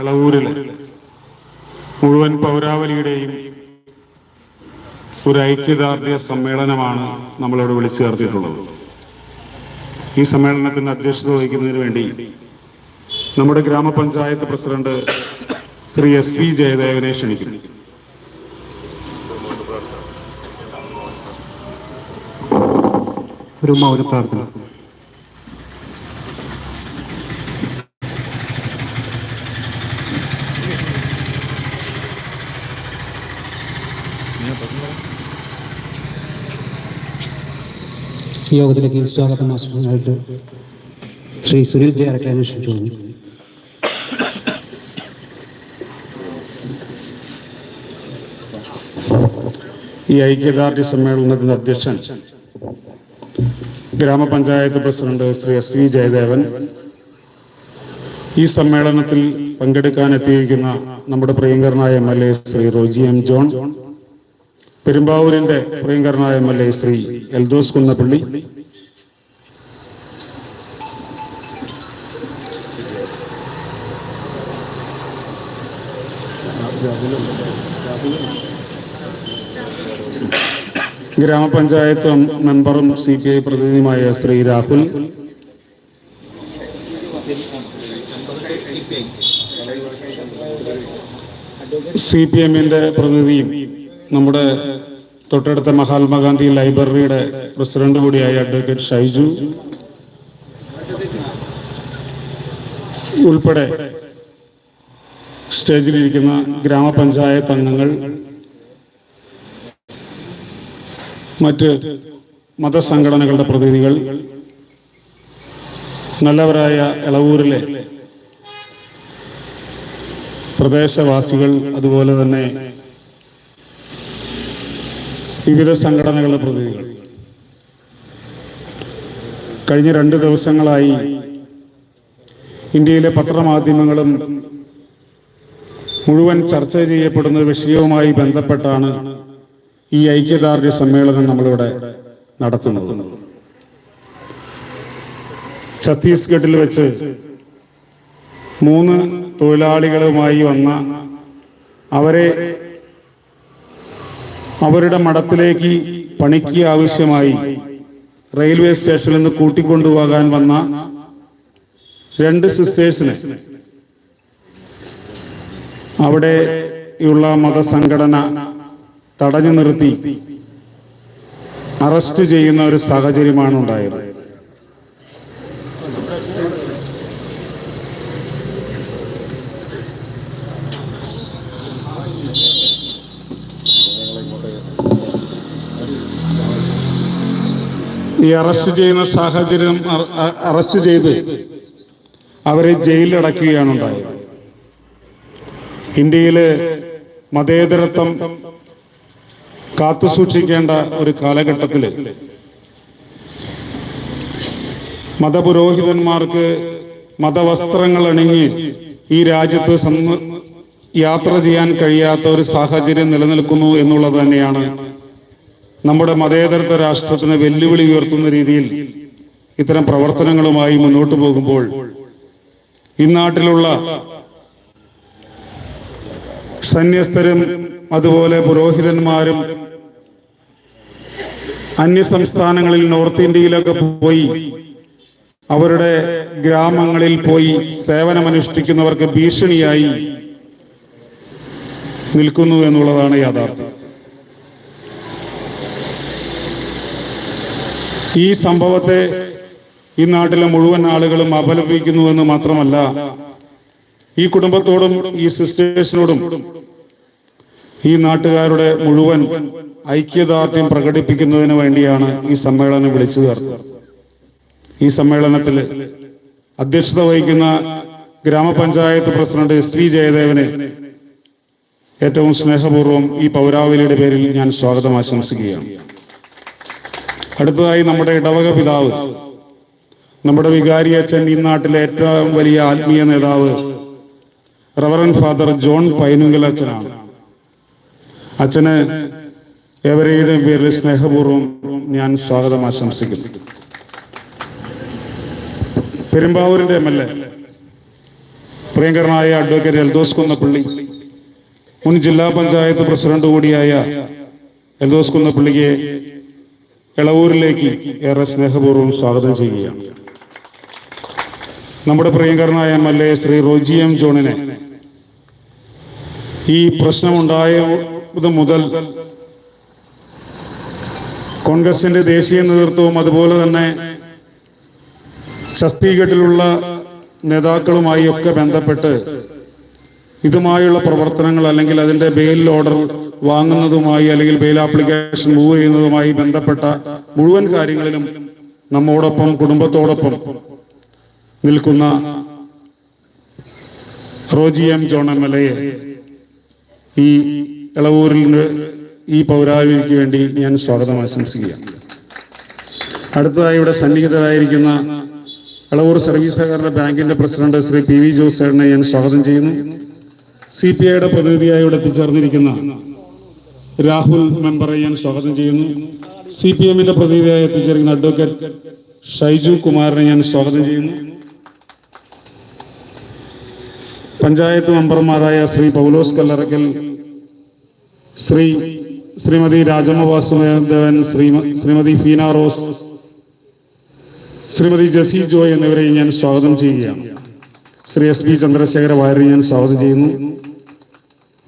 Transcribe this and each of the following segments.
ഇളവൂരിലെ മുഴുവൻ പൗരാവലിയുടെയും ഒരു ഐക്യദാർഢ്യ സമ്മേളനമാണ് നമ്മളിവിടെ വിളിച്ചു ചേർത്തിട്ടുള്ളത്. ഈ സമ്മേളനത്തിന് അധ്യക്ഷത വഹിക്കുന്നതിന് വേണ്ടി നമ്മുടെ ഗ്രാമപഞ്ചായത്ത് പ്രസിഡന്റ് ശ്രീ എസ് വി ജയദേവനെ ക്ഷണിക്കുന്നു. ഒരു മൗന പ്രാർത്ഥന. ഈ യോഗത്തിലേക്ക് സ്വാഗതം ആശംസകളായിട്ട് ശ്രീ സുനിൽ ജെ അരട്ടെ അന്വേഷിച്ചു പറഞ്ഞു ഈ ഐക്യദാർഢ്യ സമ്മേളനത്തിന്റെ അധ്യക്ഷൻ ഗ്രാമപഞ്ചായത്ത് president Shri S V Jayadevan ഈ സമ്മേളനത്തിൽ പങ്കെടുക്കാൻ എത്തിയിരിക്കുന്ന നമ്മുടെ പ്രിയങ്കരനായ M L A Shri Roji M John പെരുമ്പാവൂരിന്റെ പ്രിയങ്കരനായ M L A Shri Eldhose Kunnappilly. ഗ്രാമപഞ്ചായത്ത് മെമ്പറും സി പി ഐ പ്രതിനിധിയുമായ ശ്രീ രാഹുൽ. സി പി എമ്മിന്റെ പ്രതിനിധിയും നമ്മുടെ തൊട്ടടുത്ത മഹാത്മാഗാന്ധി ലൈബ്രറിയുടെ പ്രസിഡന്റ് കൂടിയായ അഡ്വക്കേറ്റ് ഷൈജു ഉൾപ്പെടെ സ്റ്റേജിലിരിക്കുന്ന ഗ്രാമപഞ്ചായത്ത് അംഗങ്ങൾ മറ്റ് മതസംഘടനകളുടെ പ്രതിനിധികൾ നല്ലവരായ ഇളവൂരിലെ പ്രദേശവാസികൾ അതുപോലെ തന്നെ വിവിധ സംഘടനകളുടെ പ്രതിനിധികൾ. കഴിഞ്ഞ രണ്ട് ദിവസങ്ങളായി ഇന്ത്യയിലെ പത്രമാധ്യമങ്ങളും മുഴുവൻ ചർച്ച ചെയ്യപ്പെടുന്ന വിഷയവുമായി ബന്ധപ്പെട്ടാണ് ഈ ഐക്യദാർഢ്യ സമ്മേളനം നമ്മളിവിടെ നടത്തുന്നത്. ഛത്തീസ്ഗഡിൽ വെച്ച് മൂന്ന് തൊഴിലാളികളുമായി വന്ന അവരെ അവരുടെ മഠത്തിലേക്ക് പണിക്ക് ആവശ്യമായി റെയിൽവേ സ്റ്റേഷനിൽ നിന്ന് കൂട്ടിക്കൊണ്ടുപോകാൻ വന്ന രണ്ട് സിസ്റ്റേഴ്സിനെ അവിടെയുള്ള മതസംഘടന തടഞ്ഞു നിർത്തി അറസ്റ്റ് ചെയ്യുന്ന ഒരു സാഹചര്യമാണ് ഉണ്ടായത് ഈ അറസ്റ്റ് ചെയ്യുന്ന സാഹചര്യം അറസ്റ്റ് ചെയ്ത് അവരെ ജയിലിലടക്കുകയാണ് ഉണ്ടായത് ഇന്ത്യയിലെ മതേതരത്വം കാത്തുസൂക്ഷിക്കേണ്ട ഒരു കാലഘട്ടത്തിൽ മതപുരോഹിതന്മാർക്ക് മതവസ്ത്രങ്ങൾ അണിഞ്ഞ് ഈ രാജ്യത്ത് യാത്ര ചെയ്യാൻ കഴിയാത്ത ഒരു സാഹചര്യം നിലനിൽക്കുന്നു എന്നുള്ളത് തന്നെയാണ്. നമ്മുടെ മതേതര രാഷ്ട്രത്തിന് വെല്ലുവിളി ഉയർത്തുന്ന രീതിയിൽ ഇത്തരം പ്രവർത്തനങ്ങളുമായി മുന്നോട്ട് പോകുമ്പോൾ ഇന്നാട്ടിലുള്ള സന്യസ്തരും അതുപോലെ പുരോഹിതന്മാരും അന്യസംസ്ഥാനങ്ങളിൽ നോർത്ത് ഇന്ത്യയിലൊക്കെ പോയി അവരുടെ ഗ്രാമങ്ങളിൽ പോയി സേവനമനുഷ്ഠിക്കുന്നവർക്ക് ഭീഷണിയായി നിൽക്കുന്നു എന്നുള്ളതാണ് യാഥാർത്ഥ്യം. ഈ സംഭവത്തെ ഈ നാട്ടിലെ മുഴുവൻ ആളുകളും അപലപിക്കുന്നു എന്ന് മാത്രമല്ല ഈ കുടുംബത്തോടും ഈ സിസ്റ്റേഴ്സിനോടും ഈ നാട്ടുകാരുടെ മുഴുവൻ ഐക്യദാർഢ്യം പ്രകടിപ്പിക്കുന്നതിന് വേണ്ടിയാണ് ഈ സമ്മേളനം വിളിച്ചു ചേർത്തത്. ഈ സമ്മേളനത്തിൽ അധ്യക്ഷത വഹിക്കുന്ന ഗ്രാമപഞ്ചായത്ത് പ്രസിഡന്റ് എസ് വി ജയദേവനെ ഏറ്റവും സ്നേഹപൂർവം ഈ പൗരാവലിയുടെ പേരിൽ ഞാൻ സ്വാഗതം ആശംസിക്കുകയാണ്. അടുത്തതായി നമ്മുടെ ഇടവക പിതാവ് നമ്മുടെ വികാരി അച്ഛൻ ഈ നാട്ടിലെ ഏറ്റവും വലിയ ആത്മീയ നേതാവ് റവറൻ ഫാദർ ജോൺ പൈനുങ്കൽ അച്ഛനാണ്. അച്ഛന് എവരെയുടെ പേരിൽ സ്നേഹപൂർവം ഞാൻ സ്വാഗതം ആശംസിക്കുന്നു. പെരുമ്പാവൂരിന്റെ എം എൽ എ പ്രിയങ്കരനായ അഡ്വക്കേറ്റ് എൽദോസ് കുന്നപ്പള്ളി മുൻ ജില്ലാ പഞ്ചായത്ത് പ്രസിഡന്റ് കൂടിയായ എൽദോസ് കുന്നപ്പള്ളിക്ക് ഇളവൂരിലേക്ക് ഏറെ സ്നേഹപൂർവം സ്വാഗതം ചെയ്യുകയാണ്. നമ്മുടെ പ്രിയങ്കരനായ M L A Shri Roji M ജോണിനെ ഈ പ്രശ്നമുണ്ടായത് മുതൽ കോൺഗ്രസിന്റെ ദേശീയ നേതൃത്വവും അതുപോലെ തന്നെ ഛത്തീഗഡിലുള്ള നേതാക്കളുമായി ഒക്കെ ബന്ധപ്പെട്ട് ഇതുമായുള്ള പ്രവർത്തനങ്ങൾ അല്ലെങ്കിൽ അതിന്റെ ബെയിൽ ഓർഡർ വാങ്ങുന്നതുമായി അല്ലെങ്കിൽ ബെയിൽ ആപ്ലിക്കേഷൻ മൂവ് ചെയ്യുന്നതുമായി ബന്ധപ്പെട്ട മുഴുവൻ കാര്യങ്ങളിലും നമ്മോടൊപ്പം കുടുംബത്തോടൊപ്പം നിൽക്കുന്ന Roji M John M L എയെ ഈ ഇളവൂരിന്റെ ഈ പൗരാവിക്ക് വേണ്ടി ഞാൻ സ്വാഗതം ആശംസിക്കുകയാണ്. അടുത്തതായി ഇവിടെ സന്നിഹിതരായിരിക്കുന്ന ഇളവൂർ സർവീസ് സഹകരണ ബാങ്കിന്റെ president Shri P V Jose ഞാൻ സ്വാഗതം ചെയ്യുന്നു. സി പി ഐയുടെ പ്രതിനിധിയായി ഇവിടെ എത്തിച്ചേർന്നിരിക്കുന്ന രാഹുൽ മെമ്പറെ ഞാൻ സ്വാഗതം ചെയ്യുന്നു. സി പി എമ്മിന്റെ പ്രതിനിധിയായി എത്തിച്ചേർക്കുന്ന അഡ്വക്കേറ്റ് ഷൈജു കുമാറിനെ ഞാൻ സ്വാഗതം ചെയ്യുന്നു. പഞ്ചായത്ത് മെമ്പർമാരായ ശ്രീ പൗലോസ് കല്ലറക്കൽ ശ്രീ ശ്രീമതി രാജമ്മ വാസുദേവൻ ശ്രീമതി ഫീന റോസ് ശ്രീമതി ജസി ജോയ് എന്നിവരെ ഞാൻ സ്വാഗതം ചെയ്യുകയാണ്. ശ്രീ എസ് പി ചന്ദ്രശേഖര വാര്യരെ ഞാൻ സ്വാഗതം ചെയ്യുന്നു.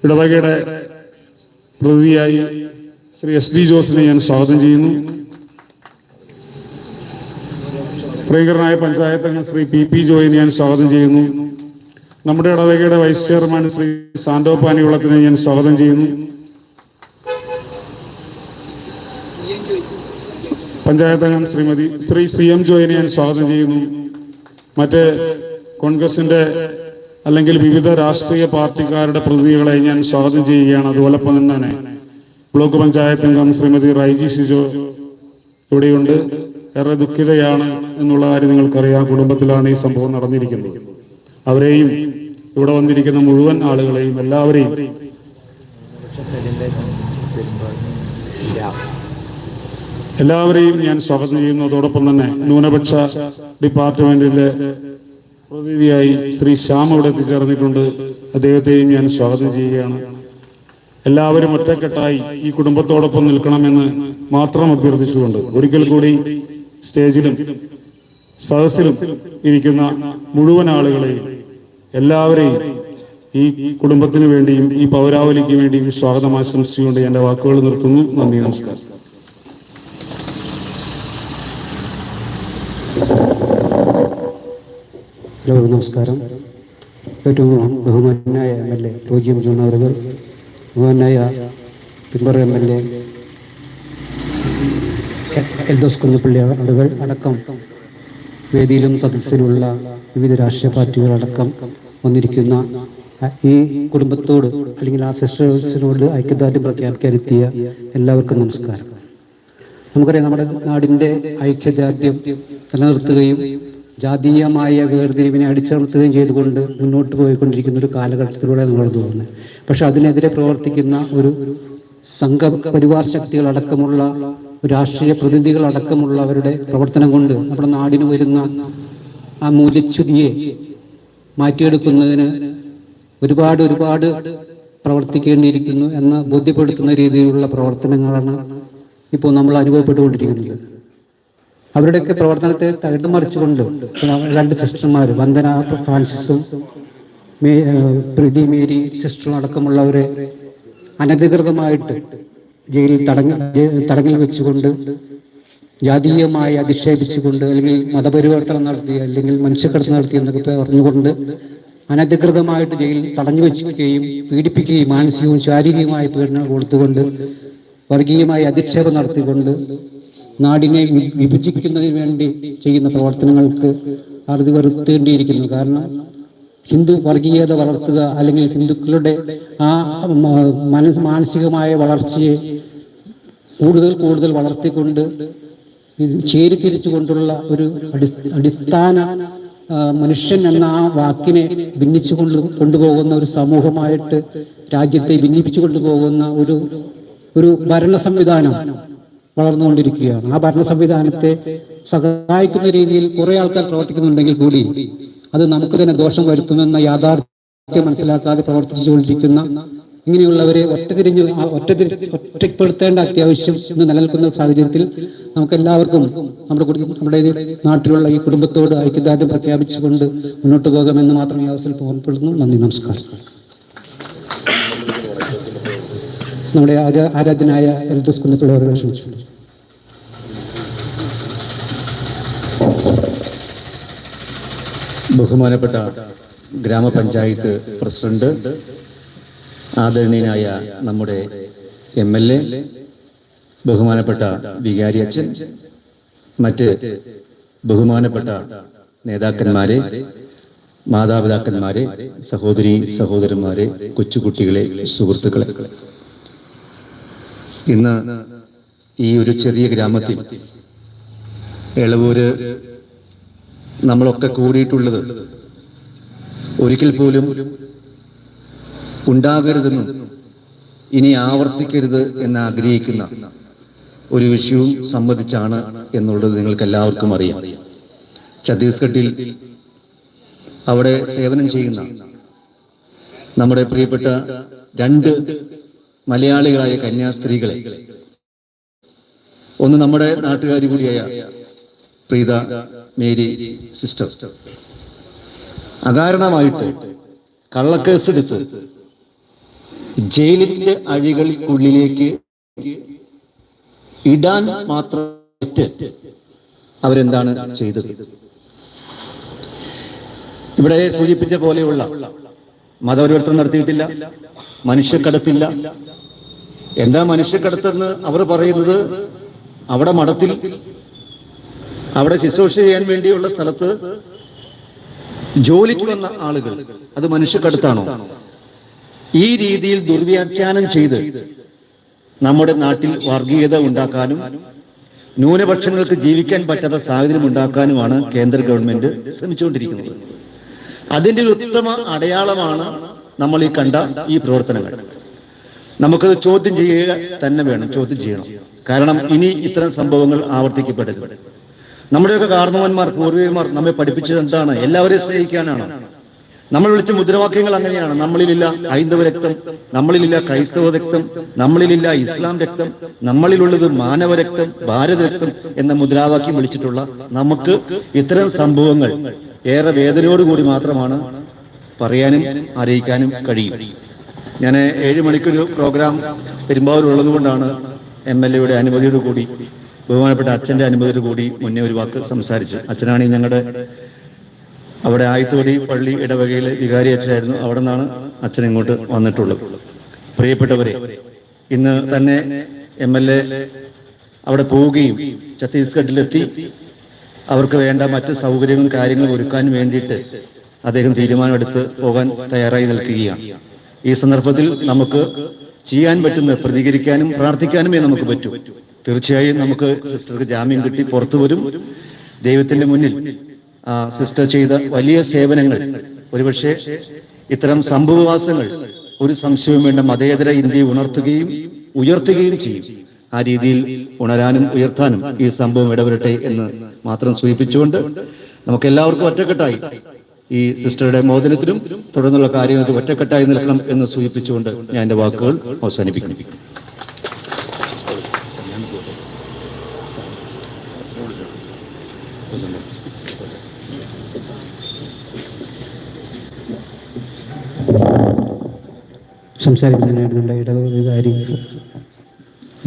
ഇടവകയുടെ പ്രതിനിധിയായി ശ്രീ എസ് ഡി ജോസിനെ ഞാൻ സ്വാഗതം ചെയ്യുന്നു. പ്രിയങ്കരനായ പഞ്ചായത്ത് അംഗം ശ്രീ പി പി ജോയിനെ ഞാൻ സ്വാഗതം ചെയ്യുന്നു. നമ്മുടെ ഇടവകയുടെ വൈസ് ചെയർമാൻ ശ്രീ സാന്റോ പാനികുളത്തിനെ ഞാൻ സ്വാഗതം ചെയ്യുന്നു. പഞ്ചായത്ത് അംഗം ശ്രീമതി ശ്രീ സി എം ജോയിനെ ഞാൻ സ്വാഗതം ചെയ്യുന്നു. മറ്റ് കോൺഗ്രസിന്റെ അല്ലെങ്കിൽ വിവിധ രാഷ്ട്രീയ പാർട്ടിക്കാരുടെ പ്രതിനിധികളെ ഞാൻ സ്വാഗതം ചെയ്യുകയാണ്. അതുപോലൊപ്പം തന്നെ ബ്ലോക്ക് പഞ്ചായത്ത് അംഗം ശ്രീമതി റൈജി സിജോ ഇവിടെയുണ്ട്. ഏറെ ദുഃഖിതയാണ് എന്നുള്ള കാര്യം നിങ്ങൾക്കറിയാം. കുടുംബത്തിലാണ് ഈ സംഭവം നടന്നിരിക്കുന്നത്. അവരെയും ഇവിടെ വന്നിരിക്കുന്ന മുഴുവൻ ആളുകളെയും എല്ലാവരെയും എല്ലാവരെയും ഞാൻ സ്വാഗതം ചെയ്യുന്നു. അതോടൊപ്പം തന്നെ ന്യൂനപക്ഷ ഡിപ്പാർട്ട്മെന്റിന്റെ പ്രതിനിധിയായി ശ്രീ ശ്യാം ഇവിടെ എത്തിച്ചേർന്നിട്ടുണ്ട് അദ്ദേഹത്തെയും ഞാൻ സ്വാഗതം ചെയ്യുകയാണ്. എല്ലാവരും ഒറ്റക്കെട്ടായി ഈ കുടുംബത്തോടൊപ്പം നിൽക്കണമെന്ന് മാത്രം അഭ്യർത്ഥിച്ചുകൊണ്ട് ഒരിക്കൽ കൂടി സ്റ്റേജിലും സദസ്സിലും ഇരിക്കുന്ന മുഴുവൻ ആളുകളെയും എല്ലാവരെയും ഈ കുടുംബത്തിന് വേണ്ടിയും ഈ പൗരാവലിക്ക് വേണ്ടിയും സ്വാഗതം ആശംസിച്ചുകൊണ്ട് എന്റെ വാക്കുകൾ നിർത്തുന്നു. നന്ദി നമസ്കാരം. എല്ലാവർക്കും നമസ്കാരം. ഏറ്റവും ബഹുമാനായ എം എൽ എ ടോജിയം ജോൺ അവറുകൾ ബഹുമാനായ പിമ്പർ M L A Eldhose Kunnappilly ആളുകൾ അടക്കം വേദിയിലും സദസ്സിലുള്ള വിവിധ രാഷ്ട്രീയ പാർട്ടികളടക്കം വന്നിരിക്കുന്ന ഈ കുടുംബത്തോട് അല്ലെങ്കിൽ ആ സിസ്റ്റേഴ്സിനോട് ഐക്യദാർഢ്യം പ്രഖ്യാപിക്കാനെത്തിയ എല്ലാവർക്കും നമസ്കാരം. നമുക്കറിയാം നമ്മുടെ നാടിന്റെ ഐക്യദാർഢ്യം നിലനിർത്തുകയും ജാതീയമായ വേർതിരിവിനെ അടിച്ചമർത്തുകയും ചെയ്തുകൊണ്ട് മുന്നോട്ട് പോയിക്കൊണ്ടിരിക്കുന്ന ഒരു കാലഘട്ടത്തിലൂടെ നമ്മൾ തോന്നുന്നത് പക്ഷെ അതിനെതിരെ പ്രവർത്തിക്കുന്ന ഒരു സംഘ പരിവാർ ശക്തികൾ അടക്കമുള്ള രാഷ്ട്രീയ പ്രതിനിധികൾ അടക്കമുള്ളവരുടെ പ്രവർത്തനം കൊണ്ട് നമ്മുടെ നാടിന് വരുന്ന ആ മൂല്യച്യുതിയെ മാറ്റിയെടുക്കുന്നതിന് ഒരുപാട് ഒരുപാട് പ്രവർത്തിക്കേണ്ടിയിരിക്കുന്നു എന്ന് ബോധ്യപ്പെടുത്തുന്ന രീതിയിലുള്ള പ്രവർത്തനങ്ങളാണ് ഇപ്പോൾ നമ്മൾ അനുഭവപ്പെട്ടുകൊണ്ടിരിക്കുന്നത്. അവരുടെയൊക്കെ പ്രവർത്തനത്തെ തകിടുമറിച്ചുകൊണ്ട് രണ്ട് സിസ്റ്റർമാർ വന്ദന ഫ്രാൻസിസും പ്രീതി മേരി സിസ്റ്ററും അടക്കമുള്ളവരെ അനധികൃതമായിട്ട് ജയിലിൽ തടങ്ങി തടങ്ങിൽ വെച്ചുകൊണ്ട് ജാതീയമായി അധിക്ഷേപിച്ചുകൊണ്ട് അല്ലെങ്കിൽ മതപരിവർത്തനം നടത്തി അല്ലെങ്കിൽ മനുഷ്യക്കടത്ത് നടത്തി എന്നൊക്കെ പറഞ്ഞുകൊണ്ട് അനധികൃതമായിട്ട് ജയിലിൽ തടഞ്ഞു വെക്കുകയും പീഡിപ്പിക്കുകയും മാനസികവും ശാരീരികമായ പീഡനം കൊടുത്തുകൊണ്ട് വർഗീയമായി അധിക്ഷേപം നടത്തിക്കൊണ്ട് നാടിനെ വിഭജിക്കുന്നതിന് വേണ്ടി ചെയ്യുന്ന പ്രവർത്തനങ്ങൾക്ക് അറുതി വരുത്തേണ്ടിയിരിക്കുന്നു. കാരണം ഹിന്ദു വർഗീയത വളർത്തുക അല്ലെങ്കിൽ ഹിന്ദുക്കളുടെ ആ മനസ് മാനസികമായ വളർച്ചയെ കൂടുതൽ കൂടുതൽ വളർത്തിക്കൊണ്ട് ചേരിതിരിച്ചുകൊണ്ടുള്ള ഒരു അടി അടിസ്ഥാന മനുഷ്യൻ എന്ന ആ വാക്കിനെ ഭിന്നിച്ചു കൊണ്ട് കൊണ്ടുപോകുന്ന ഒരു സമൂഹമായിട്ട് രാജ്യത്തെ ഭിന്നിപ്പിച്ചു കൊണ്ടുപോകുന്ന ഒരു ഒരു ഭരണ സംവിധാനം വളർന്നുകൊണ്ടിരിക്കുകയാണ്. ആ ഭരണ സംവിധാനത്തെ സഹായിക്കുന്ന രീതിയിൽ കുറെ ആൾക്കാർ പ്രവർത്തിക്കുന്നുണ്ടെങ്കിൽ കൂടി അത് നമുക്ക് തന്നെ ദോഷം വരുത്തുമെന്ന യാഥാർത്ഥ്യം മനസ്സിലാക്കാതെ പ്രവർത്തിച്ചുകൊണ്ടിരിക്കുന്ന ഇങ്ങനെയുള്ളവരെ ഒറ്റതിരിഞ്ഞ് ഒറ്റതിരി ഒറ്റപ്പെടുത്തേണ്ട അത്യാവശ്യം ഇന്ന് നിലനിൽക്കുന്ന സാഹചര്യത്തിൽ നമുക്ക് എല്ലാവർക്കും നമ്മുടെ നമ്മുടെ നാട്ടിലുള്ള ഈ കുടുംബത്തോട് ഐക്യദാർഢ്യം പ്രഖ്യാപിച്ചുകൊണ്ട് മുന്നോട്ട് പോകാമെന്ന് മാത്രം ഈ അവസരത്തിൽ ഓർമ്മപ്പെടുന്നു. നന്ദി നമസ്കാരം. നമ്മുടെ ആരാധനായ എൽ എൽദോസ് കുന്നത്തുള്ളവരെ ബഹുമാനപ്പെട്ട ഗ്രാമപഞ്ചായത്ത് പ്രസിഡന്റ് ആദരണീയനായ നമ്മുടെ എം എൽ എ ബഹുമാനപ്പെട്ട വികാരി അച്ഛൻ മറ്റ് ബഹുമാനപ്പെട്ട നേതാക്കന്മാരെ മാതാപിതാക്കന്മാരെ സഹോദരി സഹോദരന്മാരെ കൊച്ചുകുട്ടികളെ സുഹൃത്തുക്കളെ. ഇന്ന് ഈ ഒരു ചെറിയ ഗ്രാമത്തിൽ എളവൂര് നമ്മളൊക്കെ കൂടിയിട്ടുള്ളത്. ഒരിക്കൽ പോലും ഉണ്ടാകരുതെന്നും ഇനി ആവർത്തിക്കരുത് എന്ന് ആഗ്രഹിക്കുന്ന ഒരു വിഷയവും സംബന്ധിച്ചാണ് എന്നുള്ളത് നിങ്ങൾക്ക് എല്ലാവർക്കും അറിയാം. ഛത്തീസ്ഗഡിൽ അവിടെ സേവനം ചെയ്യുന്ന നമ്മുടെ പ്രിയപ്പെട്ട രണ്ട് മലയാളികളായ കന്യാസ്ത്രീകളെ ഒന്ന് നമ്മുടെ നാട്ടുകാരി കൂടിയായ പ്രീത മേരി സിസ്റ്റർ. അകാരണമായിട്ട് കള്ളക്കേസ് എടുത്ത് ജയിലിന്റെ അഴികൾക്കുള്ളിലേക്ക് ഇടാൻ മാത്രം അവരെന്താണ് ചെയ്തത്? ഇവിടെ സൂചിപ്പിച്ച പോലെയുള്ള മതപരിവർത്തനം നടത്തിയിട്ടില്ല മനുഷ്യക്കടത്തില്ല. എന്താ മനുഷ്യക്കടത്തെന്ന് അവർ പറയുന്നത്? അവിടെ മഠത്തിൽ അവിടെ ശുശ്രൂഷ ചെയ്യാൻ വേണ്ടിയുള്ള സ്ഥലത്ത് ജോലിക്ക് വന്ന ആളുകൾ അത് മനുഷ്യക്കടുത്താണോ? ഈ രീതിയിൽ ദുർവ്യാഖ്യാനം ചെയ്ത് നമ്മുടെ നാട്ടിൽ വർഗീയത ഉണ്ടാക്കാനും ന്യൂനപക്ഷങ്ങൾക്ക് ജീവിക്കാൻ പറ്റാത്ത സാഹചര്യം ഉണ്ടാക്കാനുമാണ് കേന്ദ്ര ഗവൺമെന്റ് ശ്രമിച്ചുകൊണ്ടിരിക്കുന്നത്. അതിന്റെ ഒരു ഉത്തമ അടയാളമാണ് നമ്മൾ ഈ കണ്ട ഈ പ്രവർത്തനങ്ങൾ. നമുക്കത് ചോദ്യം ചെയ്യുക തന്നെ വേണം ചോദ്യം ചെയ്യണം. കാരണം ഇനി ഇത്തരം സംഭവങ്ങൾ ആവർത്തിക്കപ്പെടരുത്. നമ്മുടെയൊക്കെ കാരണവന്മാർ പൂർവികന്മാർ നമ്മെ പഠിപ്പിച്ചത് എന്താണ്? എല്ലാവരെയും സ്നേഹിക്കാനാണ്? നമ്മൾ വിളിച്ച മുദ്രാവാക്യങ്ങൾ അങ്ങനെയാണ്. നമ്മളിലില്ല ഹൈന്ദവ രക്തം നമ്മളിലില്ല ക്രൈസ്തവ രക്തം നമ്മളിലില്ല ഇസ്ലാം രക്തം നമ്മളിലുള്ളത് മാനവ രക്തം ഭാരത രക്തം എന്ന മുദ്രാവാക്യം വിളിച്ചിട്ടുള്ള നമുക്ക് ഇത്തരം സംഭവങ്ങൾ ഏറെ വേദനയോടുകൂടി മാത്രമാണ് പറയാനും അറിയിക്കാനും കഴിയും. ഞാൻ ഏഴ് മണിക്കൊരു പ്രോഗ്രാം പെരുമ്പാവൂർ ഉള്ളത് കൊണ്ടാണ് എം എൽ എയുടെ അനുമതിയോട് കൂടി ബഹുമാനപ്പെട്ട അച്ഛന്റെ അനുമതിയോട് കൂടി മുന്നേ ഒരു വാക്ക് സംസാരിച്ച്. അച്ഛനാണ് ഞങ്ങളുടെ അവിടെ ആയത്തോടി പള്ളി ഇടവകയിലെ വികാരി അച്ഛനായിരുന്നു. അവിടെ നിന്നാണ് അച്ഛൻ ഇങ്ങോട്ട് വന്നിട്ടുള്ളത്. പ്രിയപ്പെട്ടവരെ ഇന്ന് തന്നെ എം എൽ എ അവിടെ പോവുകയും ഛത്തീസ്ഗഡിലെത്തി അവർക്ക് വേണ്ട മറ്റ് സൗകര്യങ്ങളും കാര്യങ്ങളും ഒരുക്കാൻ വേണ്ടിയിട്ട് അദ്ദേഹം തീരുമാനമെടുത്ത് പോകാൻ തയ്യാറായി നിൽക്കുകയാണ്. ഈ സന്ദർഭത്തിൽ നമുക്ക് ചെയ്യാൻ പറ്റുന്ന പ്രതികരിക്കാനും പ്രാർത്ഥിക്കാനുമേ നമുക്ക് പറ്റൂ. തീർച്ചയായും നമുക്ക് സിസ്റ്റർക്ക് ജാമ്യം കിട്ടി പുറത്തു വരും. ദൈവത്തിന്റെ മുന്നിൽ സിസ്റ്റർ ചെയ്ത വലിയ സേവനങ്ങൾ. ഒരുപക്ഷെ ഇത്തരം സംഭവവാസങ്ങൾ ഒരു സംശയവും വേണ്ട മതേതര ഇന്ത്യയെ ഉണർത്തുകയും ഉയർത്തുകയും ചെയ്യും. ആ രീതിയിൽ ഉണരാനും ഉയർത്താനും ഈ സംഭവം ഇടവരട്ടെ എന്ന് മാത്രം സൂചിപ്പിച്ചുകൊണ്ട് നമുക്ക് എല്ലാവർക്കും ഒറ്റക്കെട്ടായി ഈ സിസ്റ്ററുടെ മോചനത്തിലും തുടർന്നുള്ള കാര്യങ്ങൾക്ക് ഒറ്റക്കെട്ടായി നിൽക്കണം എന്ന് സൂചിപ്പിച്ചുകൊണ്ട് ഞാൻ എന്റെ വാക്കുകൾ അവസാനിപ്പിക്കുന്നു. സംസാരിക്കുന്നതിനായിട്ട് നമ്മുടെ ഇടവകാരി